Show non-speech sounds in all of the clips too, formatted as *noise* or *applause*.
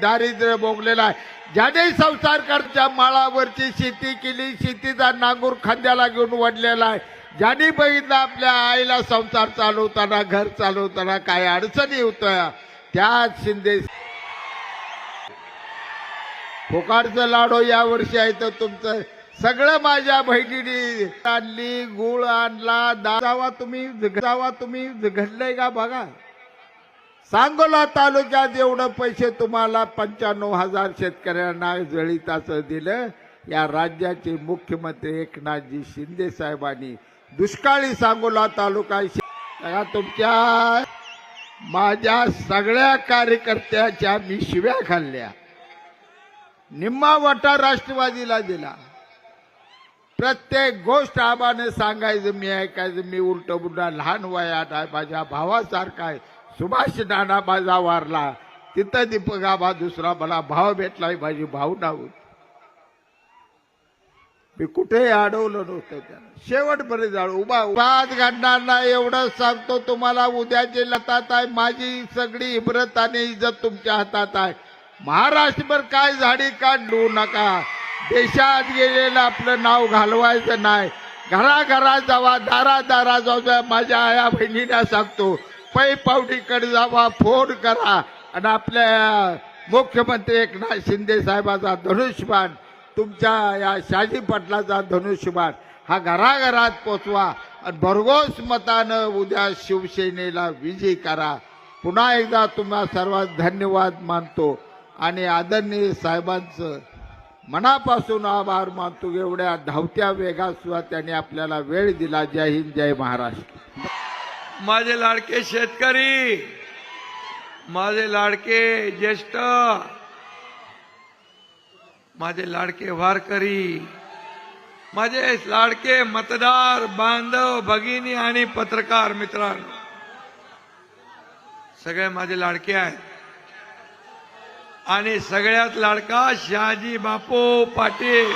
दारिद्र्य भोगलेलं आहे. ज्याने संसार करच्या माळावरची शेती केली शेतीचा नांगूर खांद्याला घेऊन वडलेला आहे. ज्यांनी बघितलं आपल्या आईला संसार चालवताना घर चालवताना काय अडचणी होत्या त्याच शिंदे फुकारचं लाडो या वर्षी आहे तर तुमचं सगळं माझ्या बहिणीने आणली गुळ आणला दावा तुम्ही जावा तुम्ही घडलंय का बघा. सांगोला तालुक्यात एवढं पैसे तुम्हाला पंच्याण्णव हजार शेतकऱ्यांना जळीताचं दिलं. या राज्याचे मुख्यमंत्री एकनाथजी शिंदे साहेबांनी दुष्काळी सांगोला तालुका शे- तुमच्या माझ्या सगळ्या कार्यकर्त्याच्या मी शिव्या खाल्ल्या. निम्मा वाटा राष्ट्रवादीला दिला. प्रत्येक गोष्ट आबाने सांगायचं मी ऐकायचं मी उलट बुलटा लहान वयात आहे माझ्या भावासारखा आहे. सुभाष नाना माझा वारला तिथं दीपक आबा दुसरा मला भाव भेटलाय माझी भाऊ नाव मी कुठेही अडवलं नव्हतं त्याला. शेवटपर्यंत जाळ उभा उभाच घडणार नाही एवढं सांगतो तुम्हाला उद्याची लतात आहे माझी सगळी इब्रत आणि इज्जत तुमच्या हातात आहे. महाराष्ट्रभर काय झाडी काढू नका. देशात गेलेलं आपलं नाव घालवायचं नाही. घराघरा जावा दारा दारा जाऊ माझ्या आया बहिणीला सांगतो पै पावडीकडे जावा फोन करा. आणि आपल्या मुख्यमंत्री एकनाथ शिंदे साहेबाचा धनुष्यबाण तुमच्या या शाजी पाटलाचा धनुष्यबाण हा घराघरात पोचवा. आणि भरघोस मतानं उद्या शिवसेनेला विजय करा. पुन्हा एकदा तुम्हा सर्वात धन्यवाद मानतो. आणि आदरणीय साहेबांचं मनापासून आभार मानतो. एवढ्या धावत्या वेगात सुद्धा त्यांनी आपल्याला वेळ दिला. जय हिंद जय महाराष्ट्र. माझे लाडके शेतकरी माझे लाडके ज्येष्ठ माझे लाडके वारकरी माझे लाडके मतदार बांधव भगिनी आणि पत्रकार मित्रांनो सगळे माझे लाडके आहेत. आणि सगळ्यात लाडका शहाजी बापू पाटील.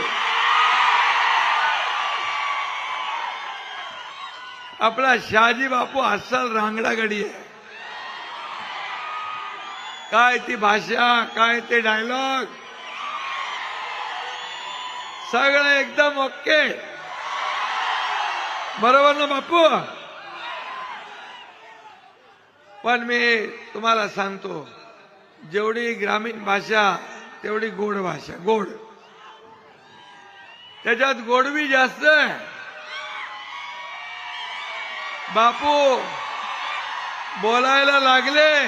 आपला शहाजी बापू अस्सल रांगडागडी आहे. काय ती भाषा काय ते डायलॉग सगळं एकदम ओके बरोबर ना बापू? पण मी तुम्हाला सांगतो जेवढी ग्रामीण भाषा तेवढी गोड भाषा गोड. त्याच्यात गोडवी जास्त आहे. बापू बोलायला लागले.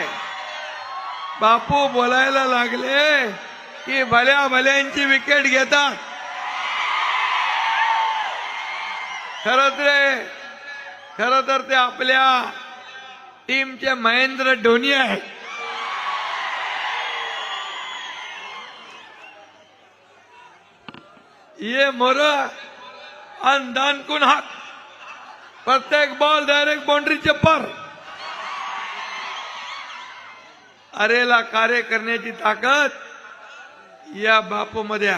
बापू बोलायला लागले की भल्या भल्यांची विकेट घेतात. खरंच रे खर तर ते आपल्या टीमचे महेंद्र धोनी आहेत. ये मोर आणि दानकुन हाक. प्रत्येक बॉल डायरेक्ट बाउंड्रीचे पर. अरेला कार्य करण्याची ताकद या बापू मध्ये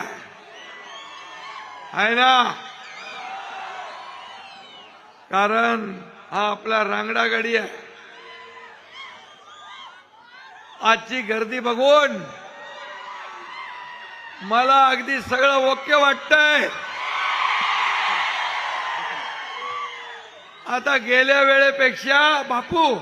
आहे ना? कारण हा आपला रांगडा गाडी आहे. आजची गर्दी बघून मला अगदी सगळं ओके वाटतंय. आता गेल्या वेळेपेक्षा बापू.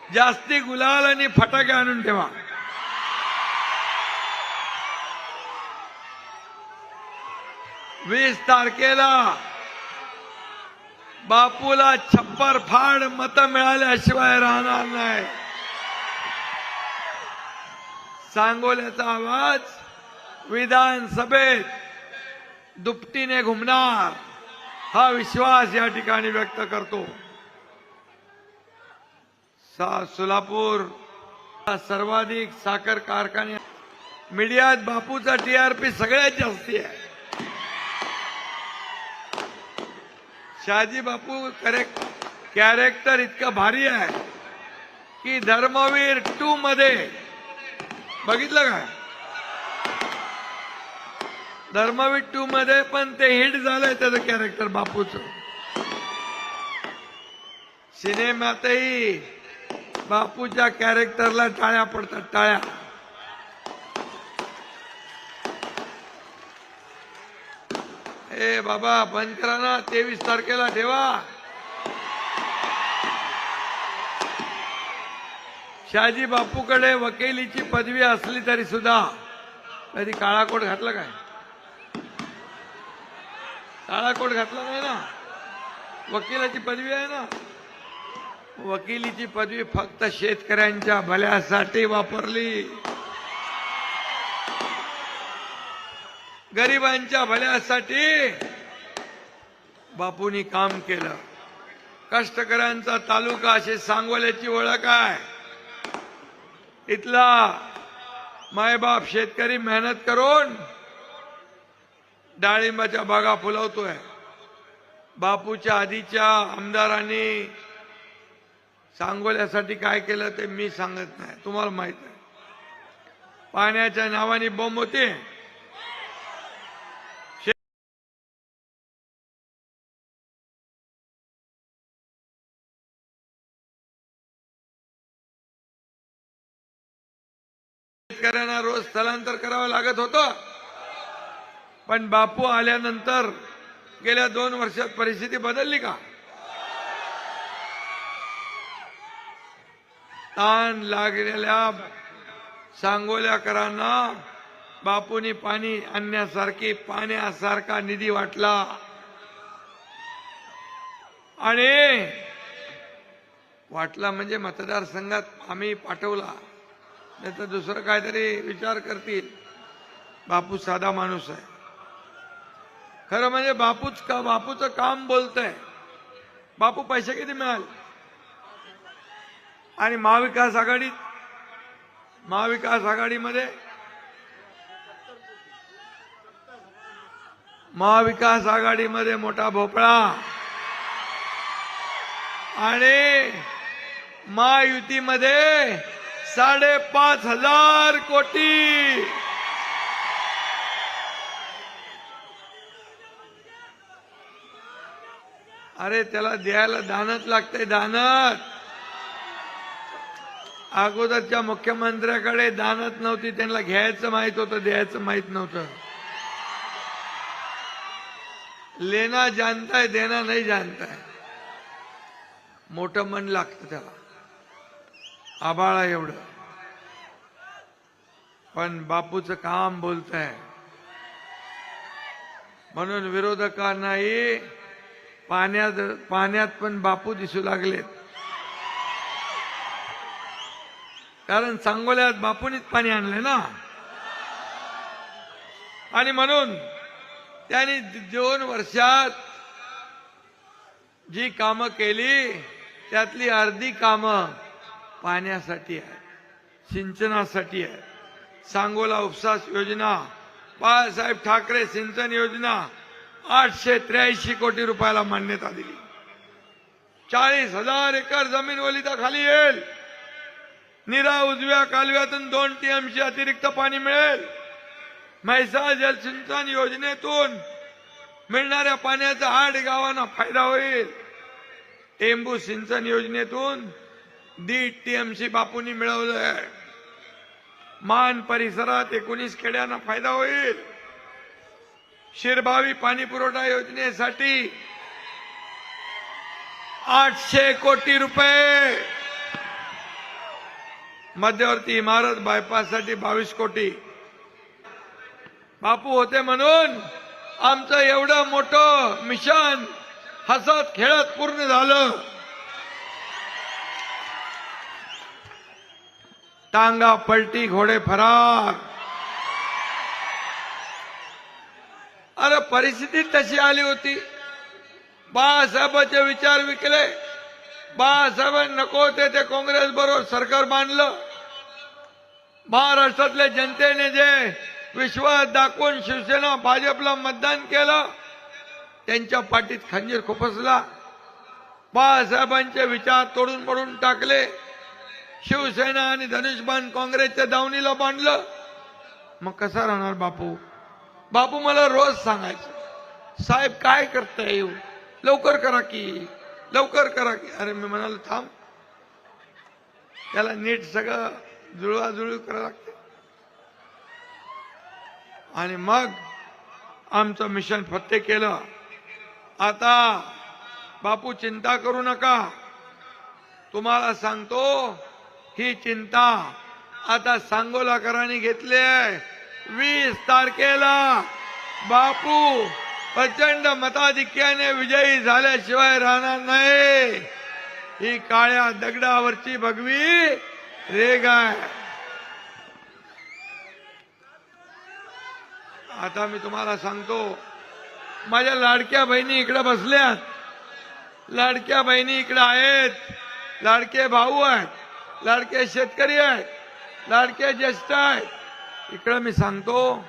जास्ती गुलाल आणि फटाके आणून ठेवा. वीस तारखेला बापूला छप्पर फाड मत मिळाल्याशिवाय राहणार नाही. सांगोल्याचा आवाज विधानसभेत दुपटीने घुमणार हा विश्वास या ठिकाणी व्यक्त करतो. सा सोलापूर हा सर्वाधिक साखर कारखाने मीडियात बापूचा टीआरपी सगळ्यात जास्ती आहे. शहाजी बापू करेक्ट कॅरेक्टर इतकं भारी आहे की धर्मवीर टू मध्ये बघितलं का? धर्मविट्टू टू मध्ये पण ते हिट झालंय त्याचं कॅरेक्टर बापूच. सिनेमातही बापूच्या कॅरेक्टरला टाळ्या पडतात टाळ्या. ए बाबा बंद करा ना तेवीस तारखेला ठेवा. शहाजी बापूकडे वकिलीची पदवी असली तरी सुद्धा. कधी काळा कोट घातला काय? काळा कोट घातला नाही ना? वकिलाची पदवी आहे ना? वकिलीची पदवी फक्त शेतकऱ्यांच्या भल्यासाठी वापरली. गरिबांच्या भल्यासाठी बापूंनी काम केलं. कष्टकऱ्यांचा तालुका अशी सांगोल्याची ओळख आहे. इथला मायबाप शेतकरी मेहनत करून डाळिंबाच्या बागा फुलवतोय. बापूच्या आधीच्या आमदारांनी सांगोल्यासाठी काय केलं ते मी सांगत नाही. तुम्हाला माहीत आहे. पाण्याच्या नावाने बॉम्ब होते. शेतकऱ्यांना रोज स्थलांतर करावं लागत होतं. पण बापू आल्यानंतर गेल्या दोन वर्षात परिस्थिती बदलली का? ताण लागलेल्या सांगोल्याकरांना बापूनी पाणी आणण्यासारखी पाण्यासारखा निधी वाटला. आणि वाटला म्हणजे मतदारसंघात आम्ही पाठवला. नाही तर दुसरं काहीतरी विचार करतील. बापू साधा माणूस आहे. खरं म्हणजे बापूच का बापूचं काम बोलतंय. बापू पैसे किती मिळाले? आणि महाविकास आघाडीत महाविकास आघाडीमध्ये महाविकास आघाडीमध्ये मोठा भोपळा. आणि महायुतीमध्ये साडेपाच हजार कोटी. अरे त्याला द्यायला दानत लागतंय दानत अगोदरच्या मुख्यमंत्र्याकडे दानत नव्हती त्यांना घ्यायचं माहीत होतं द्यायचं माहीत नव्हतं. लेना जानताय देना नाही जानताय. मोठं मन लागतं त्याला. आबाळा एवढं. पण बापूचं काम बोलत आहे म्हणून विरोधकांनाही पाण्यात पाण्यात पण बापू दिसू लागलेत. कारण सांगोल्यात बापूनीच पाणी आणलंय ना. आणि म्हणून त्यांनी दोन वर्षात जी कामं केली त्यातली अर्धी कामं पाण्यासाठी आहे सिंचनासाठी आहे. सांगोला उपसास योजना बाळासाहेब ठाकरे सिंचन योजना आठशे त्र्याऐंशी कोटी रुपयाला मान्यता दिली. चाळीस हजार एकर जमीन वलिताखाली येईल. निरा उजव्या कालव्यातून दोन टीएमसी अतिरिक्त पाणी मिळेल. म्हैसाळ जलसिंचन योजनेतून मिळणाऱ्या पाण्याचा आठ गावांना फायदा होईल. टेंबू सिंचन योजनेतून दीड टीएमसी बापूंनी मिळवलंय. मान परिसरात एकोणीस खेड्यांना फायदा होईल. शिरभावी पाणी पुरवठा योजनेसाठी आठशे कोटी रुपये. मध्यवर्ती इमारत बायपाससाठी बावीस कोटी. बापू होते म्हणून आमचं एवढं मोठं मिशन हसत खेळत पूर्ण झालं. टांगा पलटी घोडे फरार। अरे परिस्थिती तशी आली होती. बाळासाहेबांचे विचार विकले. बाळासाहेबांनी नको होते ते काँग्रेस बरोबर सरकार बांधलं. महाराष्ट्रातल्या जनतेने जे विश्वास दाखवून शिवसेना भाजपला मतदान केलं त्यांच्या पाठीत खंजीर खुपसला. बाळासाहेबांचे विचार तोडून पडून टाकले. शिवसेना आणि धनुष्यबाण काँग्रेसच्या दावणीला बांधलं. मग कसा राहणार बापू? बापू मला रोज सांगायचं साहेब काय करताय लवकर करा की लवकर करा की. अरे मी म्हणालो थांब. त्याला नीट सगळं जुळवाजुळव करावं लागते. आणि मग आमचं मिशन फत्ते केलं. आता बापू चिंता करू नका. तुम्हाला सांगतो ही चिंता आता सांगोलाकरांनी घेतली आहे. वीस तारखेला बापू प्रचंड मताधिक्याने विजयी झाल्याशिवाय राहणार नाही. ही काळ्या दगडावरची भगवी रेग आहे. आता मी तुम्हाला सांगतो माझ्या लाडक्या बहिणी इकडे बसल्यात. लाडक्या बहिणी इकडे आहेत. लाडके भाऊ आहेत. लाडके शेतकरी आहेत लाडके ज्येष्ठ आहेत. इकडं मी सांगतो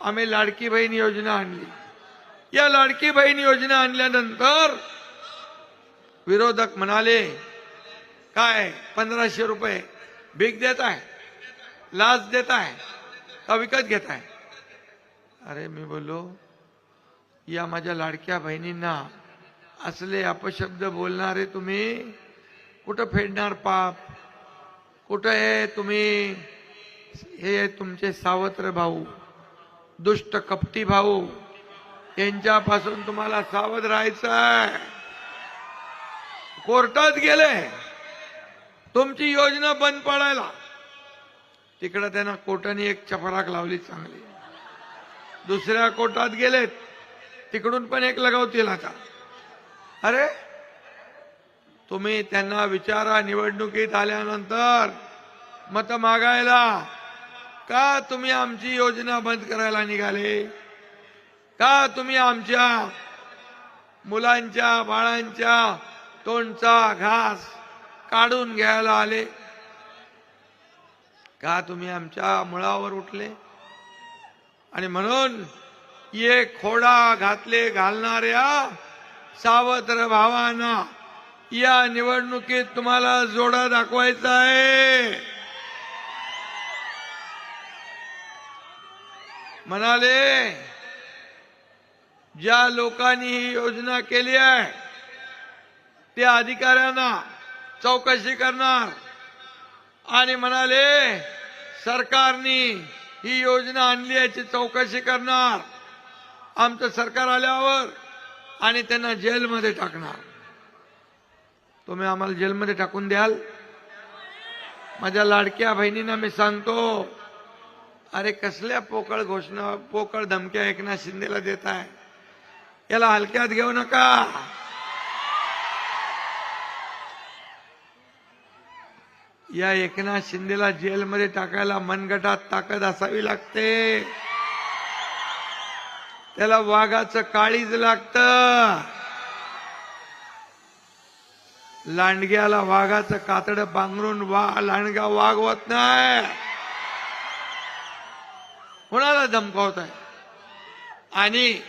आम्ही लाडकी बहीण योजना आणली. या लाडकी बहीण योजना आणल्यानंतर विरोधक म्हणाले काय पंधराशे रुपये भीक देत आहे लाच देत आहे का विकत घेत आहे? अरे मी बोललो या माझ्या लाडक्या बहिणींना असले अपशब्द बोलणारे तुम्ही कुठं फेडणार पाप? कुठं आहे तुम्ही? हे तुमचे सावत्र भाऊ दुष्ट कपटी भाऊ. यांच्यापासून तुम्हाला सावध राहायचं आहे. कोर्टात गेले. तुमची योजना बंद पडायला. तिकडं त्यांना कोर्टाने एक चपराक लावली चांगली. दुसऱ्या कोर्टात गेलेत. तिकडून पण एक लगावतील आता. अरे तुम्ही त्यांना विचारा निवडणुकीत आल्यानंतर मत मागायला. का तुम्ही आमची योजना बंद करायला निघाले? का तुम्ही आमच्या मुलांच्या बाळांच्या तोंडचा घास काढून घ्यायला आले? का तुम्ही आमच्या मुळावर उठले? आणि म्हणून ये खोडा घातले घालणाऱ्या सावत्र भावांना या निवडणुकीत तुम्हाला जोडा दाखवायचा आहे. म्हणाले ज्या लोकांनी ही योजना केली आहे त्या अधिकाऱ्यांना चौकशी करणार. आणि म्हणाले सरकारने ही योजना आणली याची चौकशी करणार. आमचं सरकार आल्यावर आणि त्यांना जेलमध्ये टाकणार. तुम्ही आम्हाला जेलमध्ये टाकून द्याल. माझ्या लाडक्या बहिणींना मी सांगतो अरे कसल्या पोकळ घोषणा पोकळ धमक्या एकनाथ शिंदेला देत आहे. याला हलक्यात घेऊ नका. या एकनाथ शिंदेला जेलमध्ये टाकायला मनगटात ताकद असावी लागते. त्याला वाघाचं काळीज लागत. लांडग्याला वाघाचं कातड पांघरून वा लांडगा वागवत नाही. कोणाला धमकावत आहे आणि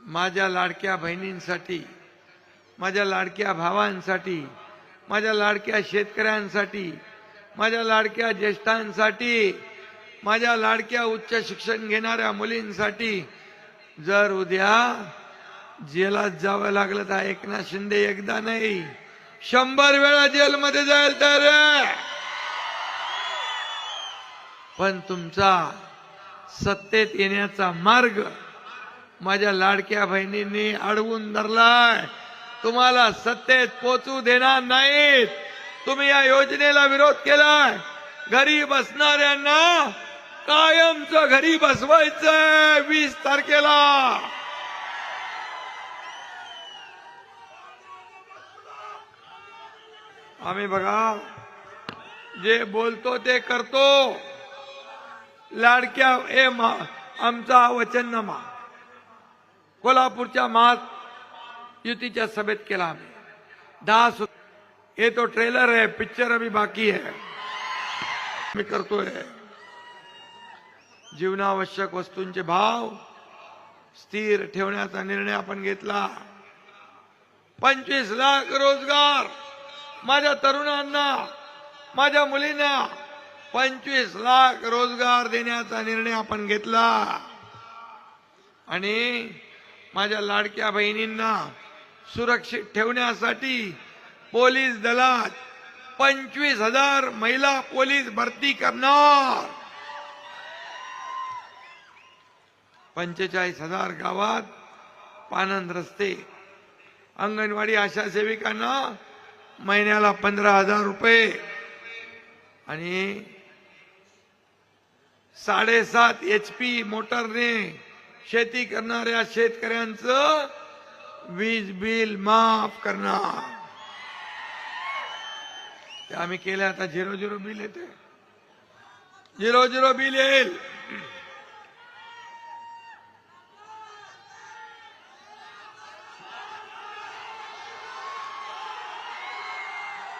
माझ्या लाडक्या बहिणींसाठी माझ्या लाडक्या भावांसाठी माझ्या लाडक्या शेतकऱ्यांसाठी माझ्या लाडक्या ज्येष्ठांसाठी माझ्या लाडक्या उच्च शिक्षण घेणाऱ्या मुलींसाठी जर उद्या जेलात जावं लागलं तर एकनाथ शिंदे एकदा नाही. शंभर वेळा जेलमध्ये जाईल तर. पण तुमचा सत्तेत येण्याचा मार्ग माझ्या लाडक्या बहिणींनी अडवून धरलाय. तुम्हाला सत्तेत पोचू देणार नाहीत. तुम्ही या योजनेला विरोध केलाय. घरी बसणाऱ्यांना कायमचं घरी बसवायचंय वीस तारखेला. आम्ही बघा जे बोलतो ते करतो। लाडक्या, ए आमचा वचननामा कोल्हापूरच्या महात युतीच्या सभेत केला आम्ही। दहा सु हे तो ट्रेलर आहे पिक्चर अभी बाकी आहे। मी करतोय। जीवनावश्यक वस्तूंचे भाव स्थिर निर्णय आपण घेतला। पंचवीस लाख रोज़गार। माझ्या तरुणांना माझ्या मुलींना पंचवीस लाख रोजगार देण्याचा निर्णय आपण घेतला. आणि माझ्या लाडक्या बहिणींना सुरक्षित ठेवण्यासाठी पोलीस दलात पंचवीस हजार महिला पोलीस भरती करणार. पंचेचाळीस हजार गावात पानंद रस्ते. अंगणवाडी आशा सेविकांना महिन्याला पंधरा हजार रुपये. आणि साडेसात एच पी मोटरने शेती करणाऱ्या शेतकऱ्यांचं वीज बिल माफ करणार. ते आम्ही केले आता झिरो झिरो बिल येते. झिरो झिरो बिल येईल.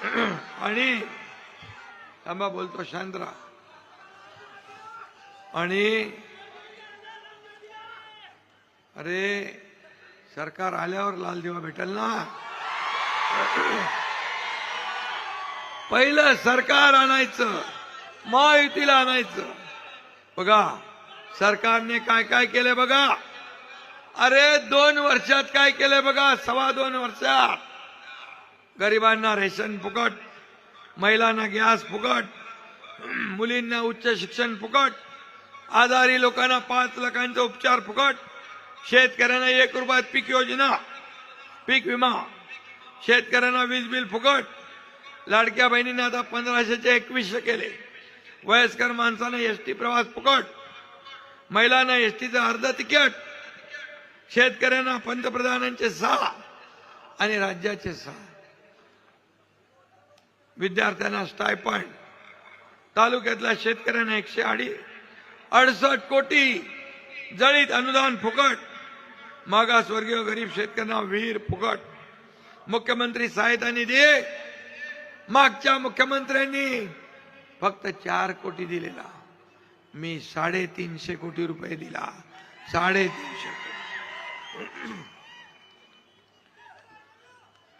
*clears throat* आणि थांबा बोलतो शांतरा आणि अरे सरकार आल्यावर लाल दिवा भेटेल ना? *clears throat* पहिलं सरकार आणायचं महायुतीला आणायचं. बघा सरकारने काय काय केलं बघा. अरे दोन वर्षात काय केलं बघा सव्वा दोन वर्षात. गरिबांना रेशन फुकट महिलांना गॅस फुकट मुलींना उच्च शिक्षण फुकट आजारी लोकांना पाच लाखांचा उपचार फुकट शेतकऱ्यांना एक रुपयात पीक योजना पीक विमा शेतकऱ्यांना वीज बिल फुकट. लाडक्या बहिणींना आता पंधराशेचे एकवीसशे केले. वयस्कर माणसांना एस टी प्रवास फुकट. महिलांना एस टीचं अर्ध तिकीट. शेतकऱ्यांना पंतप्रधानांचे सहा आणि राज्याचे सहा. विद्यार्थ्यांना स्टायपंड तालुक्यातल्या शेतकऱ्यांना एकशे अडी अडसष्ट कोटी जळीत अनुदान फुकट. मागासवर्गीय गरीब शेतकऱ्यांना विहीर फुकट. मुख्यमंत्री सहायता निधी. मागच्या मुख्यमंत्र्यांनी फक्त चार कोटी दिलेला. मी साडेतीनशे कोटी रुपये दिला. साडेतीनशे कोटी.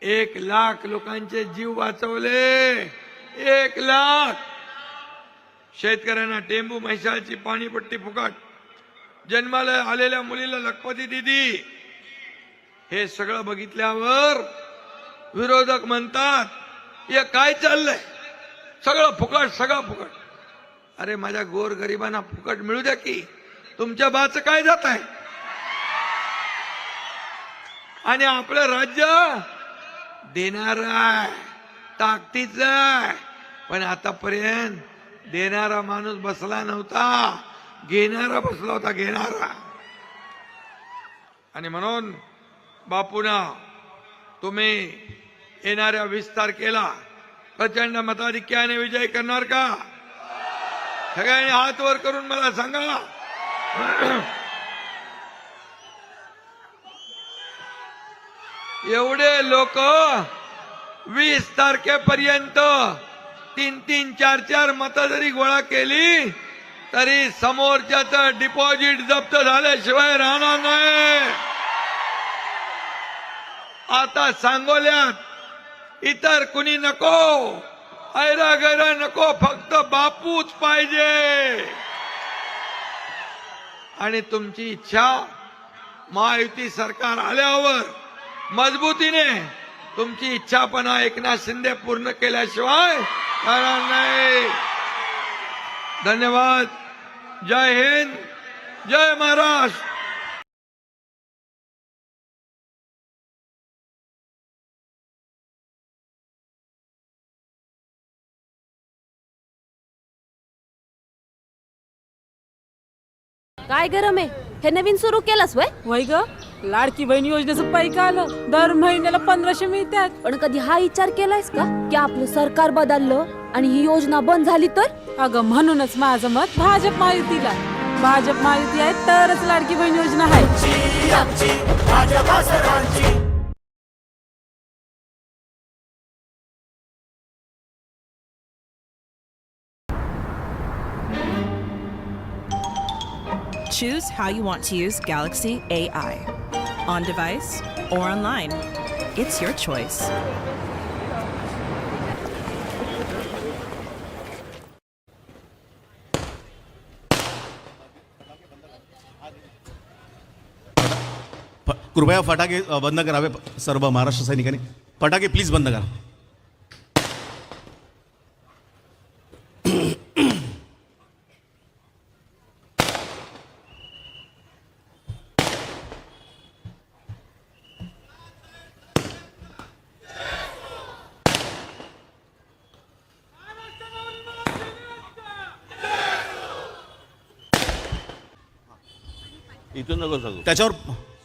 एक लाख लोकांचे जीव वाचवले. एक लाख. शेतकऱ्यांना टेंबू म्हैसाळची पाणीपट्टी फुकट. जन्माला आलेल्या मुलीला लखपती दिदी. हे सगळं बघितल्यावर विरोधक म्हणतात हे काय चाललंय? सगळं फुकट सगळं फुकट. अरे माझ्या गोर गरिबांना फुकट मिळू द्या की. तुमच्या बाच काय जात आहे? आणि आपलं राज्य देणार आहे. ताकदीच आहे. पण आतापर्यंत देणारा माणूस बसला नव्हता. घेणारा बसला होता घेणारा. आणि म्हणून बापूना तुम्ही येणाऱ्या वीस तारखेला प्रचंड मताधिक्याने विजय करणार का? सगळ्यांनी हात वर करून मला सांगा. एवढे लोक वीस तारखेपर्यंत तीन तीन चार चार मतं जरी गोळा केली तरी समोरच्याच डिपॉझिट जप्त झाल्याशिवाय राहणार नाही. आता सांगोल्यात इतर कुणी नको ऐरा गैरा नको फक्त बापूच पाहिजे. आणि तुमची इच्छा महायुती सरकार आल्यावर मजबूतीने तुमची इच्छा पण एकनाथ शिंदे पूर्ण केल्याशिवाय राहणार नाही. धन्यवाद. जय हिंद. जय महाराष्ट्र. काय गरम आहे? हे नवीन सुरू केलंस वय? वय ग? लाडकी बहीण योजनेचं पैक आलं. दर महिन्याला पंधराशे मिळतात. पण कधी हा विचार केलायस का? की आपलं सरकार बदललं आणि ही योजना बंद झाली तर? अगं म्हणूनच माझं मत भाजप महायुतीला भाजप महायुती आहे तरच लाडकी बहीण योजना आहे. Choose how you want to use Galaxy AI on device or online. It's your choice. कृपया फटाके बंद करावे सर्व महाराष्ट्र सैनिकांनी फटाके प्लीज बंद करा त्याच्यावर